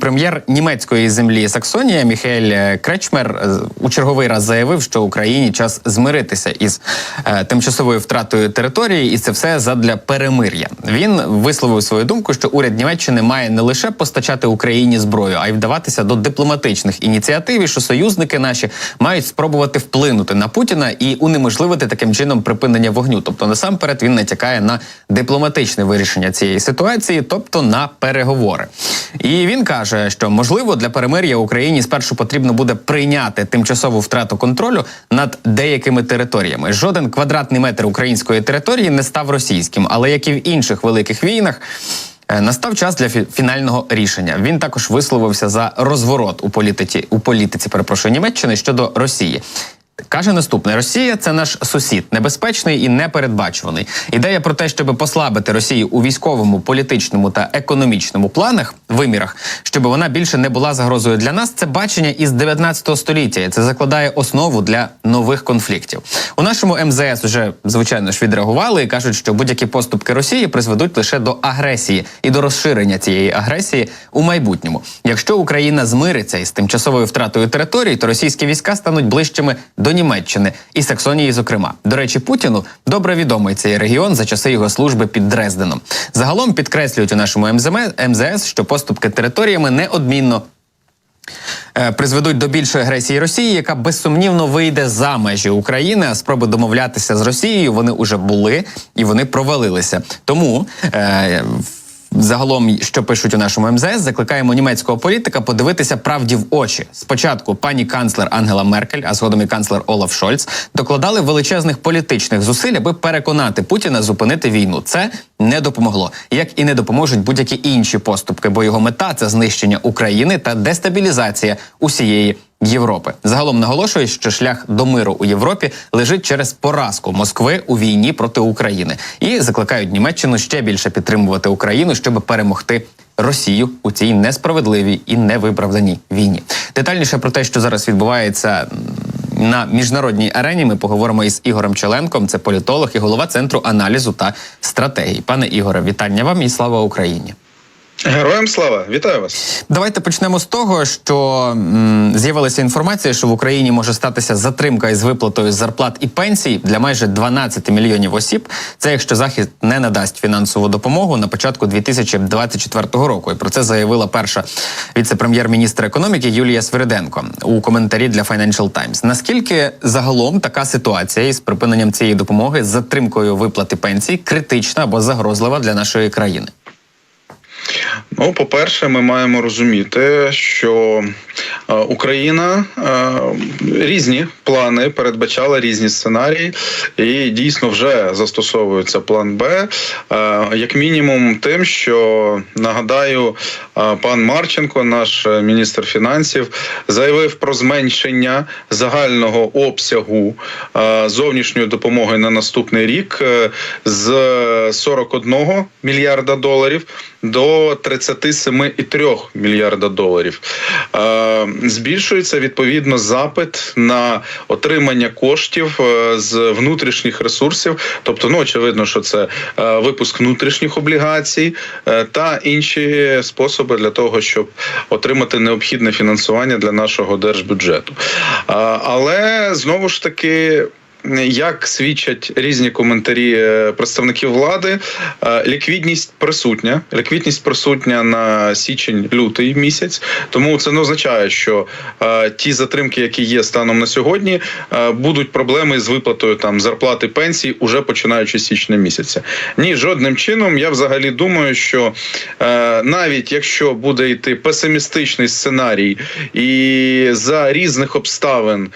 Прем'єр німецької землі Саксонія Міхель Кречмер е, у черговий раз заявив, що Україні час змиритися із е, тимчасовою втратою території, і це все задля перемир'я. Він висловив свою думку, що уряд Німеччини має не лише постачати Україні зброю, а й вдаватися до дипломатичних ініціатив, і що союзники наші мають спробувати вплинути на Путіна і унеможливити таким чином припинення вогню. Тобто, насамперед він натякає на дипломатичне вирішення цієї ситуації, тобто на переговори. І він каже, що можливо для перемир'я Україні спершу потрібно буде прийняти тимчасову втрату контролю над деякими територіями. Жоден квадратний метр української території не став російським, але як і в інших великих війнах. е, Настав час для фінального рішення. Він також висловився за розворот у політиці у політиці перепрошую Німеччини щодо Росії. Каже наступне: Росія це наш сусід, небезпечний і непередбачуваний. Ідея про те, щоб послабити Росію у військовому, політичному та економічному планах, вимірах, щоб вона більше не була загрозою для нас. Це бачення із 19 століття. і Це закладає основу для нових конфліктів. У нашому МЗС вже звичайно ж відреагували і кажуть, що будь-які поступки Росії призведуть лише до агресії і до розширення цієї агресії у майбутньому. Якщо Україна змириться із тимчасовою втратою території, то російські війська стануть ближчими до Німеччини і Саксонії, зокрема. До речі, Путіну добре відомий цей регіон за часи його служби під Дрезденом. Загалом підкреслюють у нашому МЗС, що поступки територіями неодмінно е, призведуть до більшої агресії Росії, яка безсумнівно вийде за межі України. А спроби домовлятися з Росією вони уже були і вони провалилися. Тому. Е, Загалом, що пишуть у нашому МЗС, закликаємо німецького політика подивитися правді в очі. Спочатку пані канцлер Ангела Меркель, а згодом і канцлер Олаф Шольц, докладали величезних політичних зусиль, аби переконати Путіна зупинити війну. Це не допомогло, як і не допоможуть будь-які інші поступки, бо його мета це знищення України та дестабілізація усієї. Європи загалом наголошують, що шлях до миру у Європі лежить через поразку Москви у війні проти України і закликають Німеччину ще більше підтримувати Україну, щоб перемогти Росію у цій несправедливій і невиправданій війні. Детальніше про те, що зараз відбувається на міжнародній арені, ми поговоримо із Ігорем Челенком. Це політолог і голова центру аналізу та стратегії. Пане Ігоре, вітання вам і слава Україні. Героям слава, вітаю вас. Давайте почнемо з того, що з'явилася інформація, що в Україні може статися затримка із виплатою зарплат і пенсій для майже 12 мільйонів осіб. Це якщо захід не надасть фінансову допомогу на початку 2024 року. І про це заявила перша віце-прем'єр-міністр економіки Юлія Свириденко у коментарі для Financial Times. Наскільки загалом така ситуація із припиненням цієї допомоги з затримкою виплати пенсій критична або загрозлива для нашої країни? Ну, по-перше, ми маємо розуміти, що е, Україна е, різні плани передбачала різні сценарії, і дійсно вже застосовується план Б, е, як мінімум, тим, що нагадаю, е, пан Марченко, наш міністр фінансів, заявив про зменшення загального обсягу зовнішньої допомоги на наступний рік з 41 мільярда доларів до 37,3 мільярда доларів. Збільшується відповідно запит на отримання коштів е, з внутрішніх ресурсів. Тобто, ну очевидно, що це е, випуск внутрішніх облігацій е, та інші способи для того, щоб отримати необхідне фінансування для нашого держбюджету. Але знову ж таки. Як свідчать різні коментарі е, представників влади, е, ліквідність присутня. Ліквідність присутня на січень-лютий місяць. Тому це не означає, що е, ті затримки, які є станом на сьогодні, будуть проблеми з виплатою там зарплати пенсій, уже починаючи з січня місяця. Ні, жодним чином. Я взагалі думаю, що навіть якщо буде йти песимістичний сценарій, і за різних обставин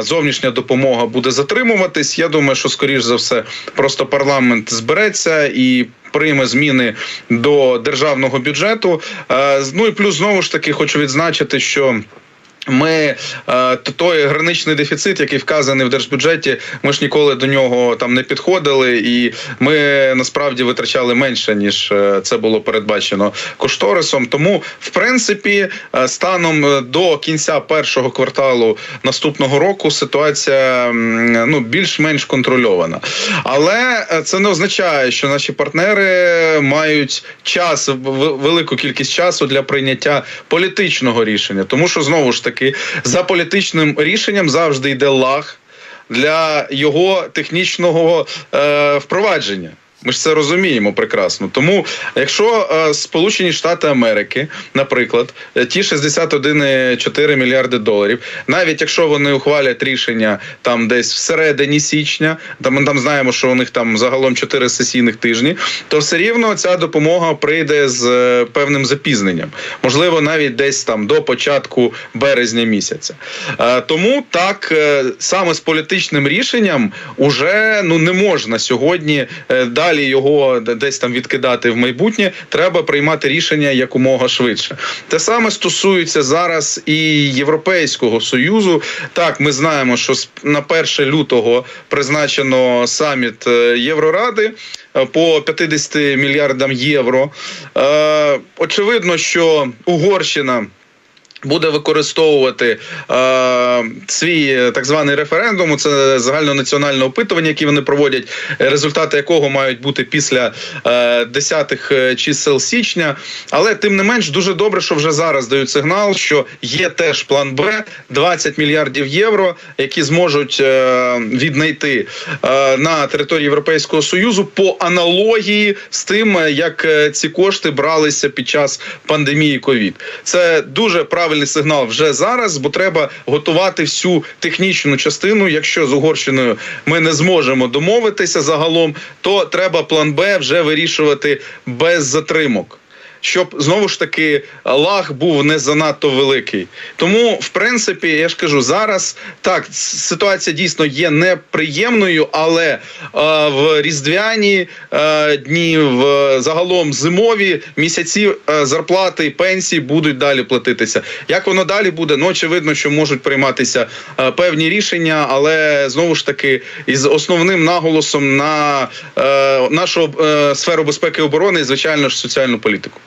зовнішня допомога буде затримуватись. Я думаю, що скоріш за все просто парламент збереться і. Прийме зміни до державного бюджету. Е, Ну і плюс знову ж таки хочу відзначити, що Ми е, той граничний дефіцит, який вказаний в держбюджеті, ми ж ніколи до нього там не підходили, і ми насправді витрачали менше ніж е, це було передбачено кошторисом. Тому, в принципі, е, станом до кінця першого кварталу наступного року ситуація ну більш-менш контрольована. Але це не означає, що наші партнери мають час велику кількість часу для прийняття політичного рішення, тому що знову ж таки за політичним рішенням завжди йде лаг для його технічного е, впровадження. Ми ж це розуміємо прекрасно. Тому, якщо е, Сполучені Штати Америки, наприклад, е, ті 61,4 мільярди доларів, навіть якщо вони ухвалять рішення там десь всередині січня, там ми там знаємо, що у них там загалом 4 сесійних тижні, то все рівно ця допомога прийде з е, певним запізненням, можливо, навіть десь там до початку березня місяця. Тому так саме з політичним рішенням уже ну не можна сьогодні е, далі його десь там відкидати в майбутнє. Треба приймати рішення якомога швидше. Те саме стосується зараз і Європейського союзу. Так, ми знаємо, що на 1 лютого призначено саміт е, Євроради е, по 50 мільярдам євро. Е, очевидно, що Угорщина. Буде використовувати е, свій е, так званий референдум. Це загальнонаціональне опитування, яке вони проводять, результати якого мають бути після е, 10-х е, чисел січня. Але тим не менш дуже добре, що вже зараз дають сигнал, що є теж план Б 20 мільярдів євро, які зможуть е, віднайти е, на території Європейського союзу по аналогії з тим, е, як ці кошти бралися під час пандемії ковід. Це дуже правильний сигнал вже зараз, бо треба готувати всю технічну частину. Якщо з Угорщиною ми не зможемо домовитися загалом, то треба план Б вже вирішувати без затримок. Щоб знову ж таки лаг був не занадто великий. Тому, в принципі, я ж кажу, зараз так ситуація дійсно є неприємною, але е, в різдвяні е, дні, в загалом зимові місяці е, зарплати і пенсії будуть далі платитися. Як воно далі буде? Ну очевидно, що можуть прийматися е, певні рішення, але знову ж таки із основним наголосом на е, нашу е, сферу безпеки і оборони, і звичайно ж соціальну політику.